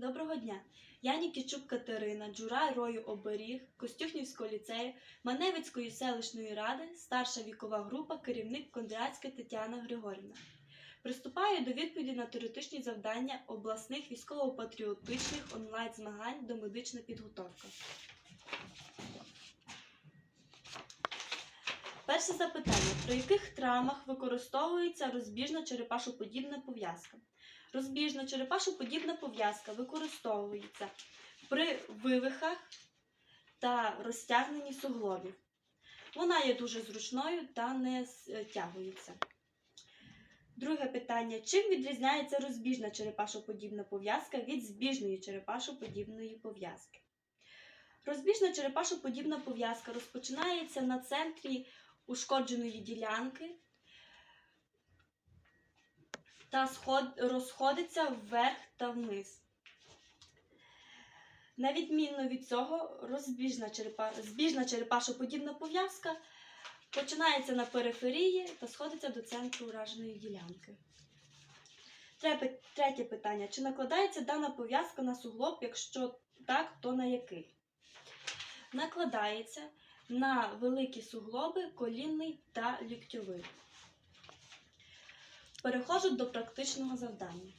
Доброго дня! Я Нікічук Катерина, джура рою оберіг Костюхнівського ліцею, Маневицької селищної ради, старша вікова група, керівник Кондратська Тетяна Григорівна. Приступаю до відповіді на теоретичні завдання обласних військово-патріотичних онлайн-змагань до медична підготовка. Перше запитання: при яких травмах використовується розбіжна черепашоподібна пов'язка? Розбіжна черепашоподібна пов'язка використовується при вивихах та розтягненні суглобів. Вона є дуже зручною та не стягується. Друге питання: чим відрізняється розбіжна черепашоподібна пов'язка від збіжної черепашоподібної пов'язки? Розбіжна черепашоподібна пов'язка розпочинається на центрі ушкодженої ділянки та розходиться вверх та вниз. На відмінно від цього, розбіжна черепа... збіжна черепашоподібна пов'язка починається на периферії та сходиться до центру ураженої ділянки. Третє питання. Чи накладається дана пов'язка на суглоб? Якщо так, то на який? Накладається на великі суглоби, колінний та ліктьовий. Переходжу до практичного завдання.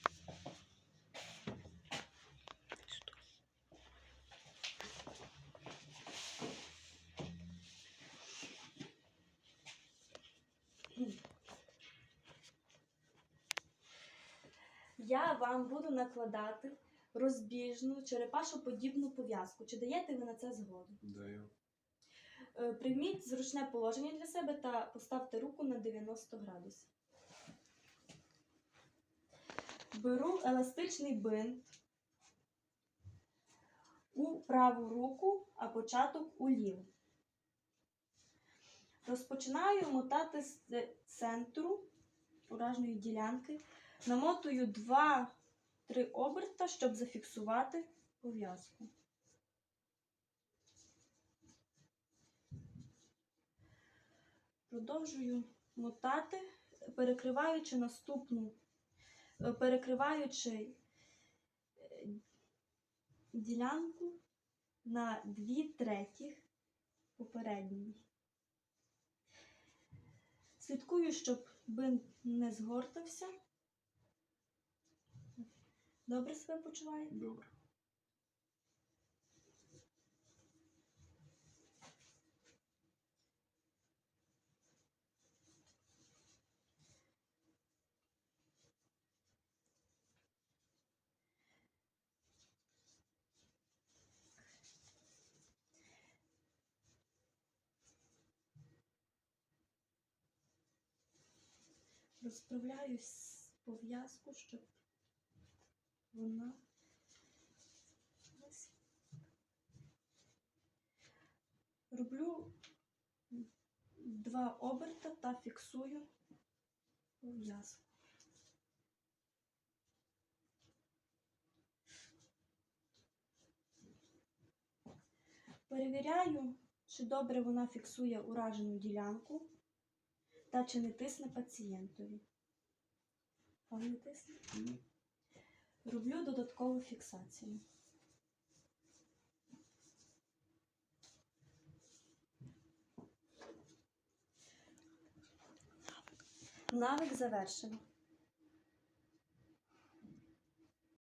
Я вам буду накладати розбіжну черепашоподібну пов'язку. Чи даєте ви на це згоду? Даю. Е, Прийміть зручне положення для себе та поставте руку на 90 градусів. Беру еластичний бинт у праву руку, а початок у ліву. Розпочинаю мотати з центру уражної ділянки. Намотую 2-3 оберта, щоб зафіксувати пов'язку. Продовжую мотати, перекриваючи наступну, перекриваючи е, ділянку на дві третіх попередньої. Слідкую, щоб бинт не згортався. Добре себе почуваєте? Добре. Розправляю пов'язку, щоб вона роблю два оберта та фіксую пов'язку. Перевіряю, чи добре вона фіксує уражену ділянку та чи не тисне пацієнтові. Вам не тисне? Ні. Роблю додаткову фіксацію. Навик завершено.